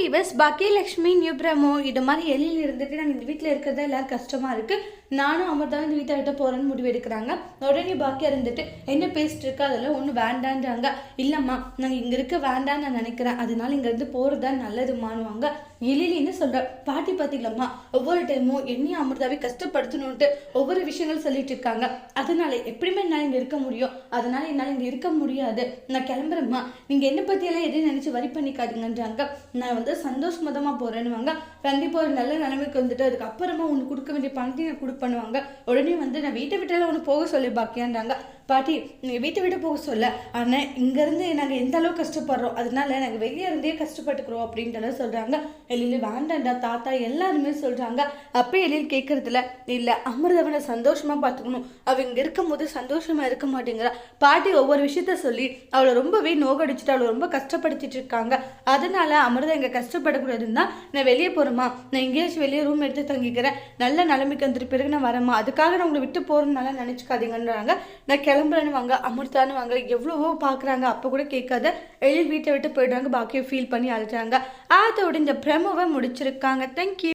Viewers Bhagyalakshmi new promo இது மாதிரி எல்லையில் இருந்துட்டு நாங்கள் இந்த வீட்டில் இருக்கிறதா எல்லாரும் கஷ்டமாக இருக்குது நானும் அமிர்தா இந்த வீட்டை விட்டு போகிறேன்னு முடிவு எடுக்கிறாங்க. உடனே பாக்கியா இருந்துட்டு என்ன பேசிட்டு இருக்கா? அதெல்லாம் ஒன்றும் வேண்டான்றாங்க. இல்லைம்மா நாங்கள் இங்கே இருக்க வேண்டான்னு நான் நினைக்கிறேன். அதனால இங்கேருந்து போகிறது தான் நல்லதுமானுவாங்க எழிலின்னு சொல்கிற பாட்டி பார்த்தீங்களம்மா ஒவ்வொரு டைமும் என்னையும் அமிர்தாவே கஷ்டப்படுத்தணுன்ட்டு ஒவ்வொரு விஷயங்கள் சொல்லிட்டு இருக்காங்க. அதனால எப்படியுமே என்னால் இங்கே இருக்க முடியும்? அதனால என்னால் இங்கே இருக்க முடியாது. நான் கிளம்புறேம்மா. நீங்கள் என்னை பற்றியெல்லாம் எதையும் நினச்சி வரி பண்ணிக்காதீங்கன்றாங்க. நான் வந்து சந்தோஷமதமாக போகிறேன்னுவாங்க கண்டிப்பாக ஒரு நல்ல நிலைமைக்கு வந்துட்டு அதுக்கப்புறமா உனக்கு கொடுக்க வேண்டிய பணத்தை நான் கொடுப்பண்ணுவாங்க உடனே வந்து நான் வீட்டை விட்டாலும் உனக்கு போக சொல்லி பாக்கியான்றாங்க. பாட்டி நீங்கள் வீட்டை விட்டு போக சொல்ல. ஆனால் இங்கேருந்து நாங்கள் எந்த அளவுக்கு கஷ்டப்படுறோம்? அதனால நாங்கள் வெளியே இருந்தே கஷ்டப்பட்டுக்கிறோம் அப்படின்ட்டு சொல்கிறாங்க எழில் வேண்டாண்டா தாத்தா எல்லாருமே சொல்கிறாங்க அப்போ எழில் கேட்குறதுல இல்லை அமிர்தவனை சந்தோஷமாக பார்த்துக்கணும் அவள் இங்கே இருக்கும்போது சந்தோஷமாக இருக்க மாட்டேங்கிறா. பாட்டி ஒவ்வொரு விஷயத்த சொல்லி அவளை ரொம்பவே நோகடிச்சிட்டு அவளை ரொம்ப கஷ்டப்படுத்திட்டு இருக்காங்க. அதனால அமிர்தம் இங்கே கஷ்டப்படக்கூடாதுன்னு தான் நான் வெளியே போகிறேம்மா நான் எங்கேயாச்சும் வெளியே ரூம் எடுத்து தங்கிக்கிறேன். நல்ல நிலைமைக்கு வந்துட்டு பிறகு நான் வரேம்மா. அதுக்காக நான் உங்களை விட்டு போகிறதுனால நினச்சிக்காதீங்கன்றாங்க. நான் கிளம்புறேன்னு வாங்க அமிர்தான்னு வாங்க எவ்வளவோ பார்க்குறாங்க அப்போ கூட கேட்காத. எழில் வீட்டை விட்டு போயிடுறாங்க. பாக்கியை ஃபீல் பண்ணி அழுறாங்க அதோட இந்த பிரமோவை முடிச்சிருக்காங்க. தேங்க்யூ